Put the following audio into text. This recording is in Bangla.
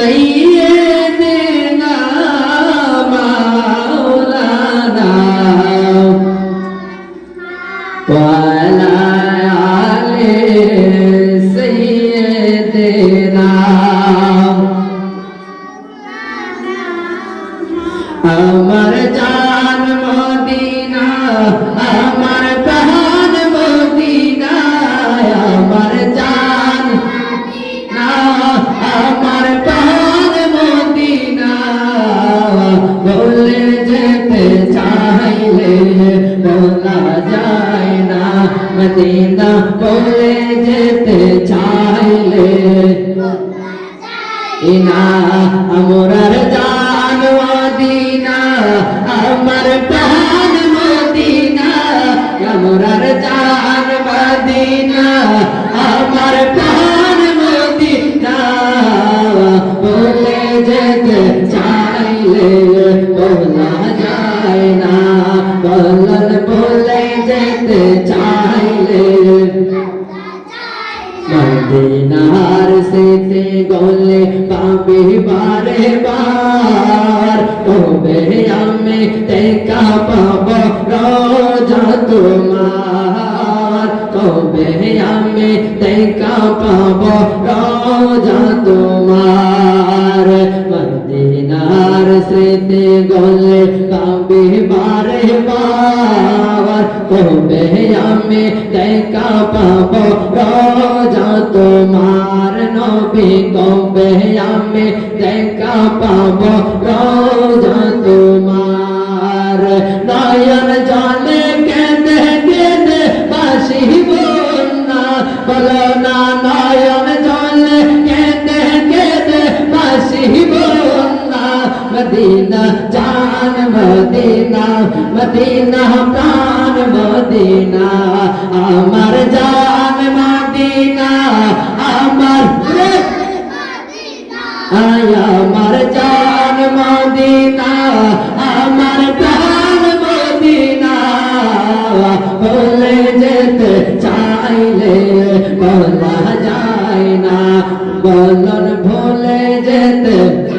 سيدنا مولانا وعلى آل سيدنا আমার জান মদিনা আমার যায় না মদিনা বলে যেতে চাইলে। ইনা, আমরার জান মদিনা, আমার প্রাণ মদিনা। আমরার জান মদিনা, আমার প্রাণ মদিনা। বলে যেতে চাইলে, বলা যেতে চাইলে। মদিনার সেতে গলে পাবে বারে বার তবে আমি দেখা পাব রোজা তোমার। তবে আমি দেখা পাব রোজা তোমার। মদিনার সেতে গলে পাবে বারে বার তবে আমি দেখা পাব রোজা তোমার নবী কবে আমি দেখা পাব রোজা তোমার মদিনা মদিনা প্রাণ মদিনা আমার জান মদিনা আমার আমার জান মদিনা আমার প্রাণ মদিনা বলে যেতে চাইলে বলা যায় না বলন ভোলে যেতে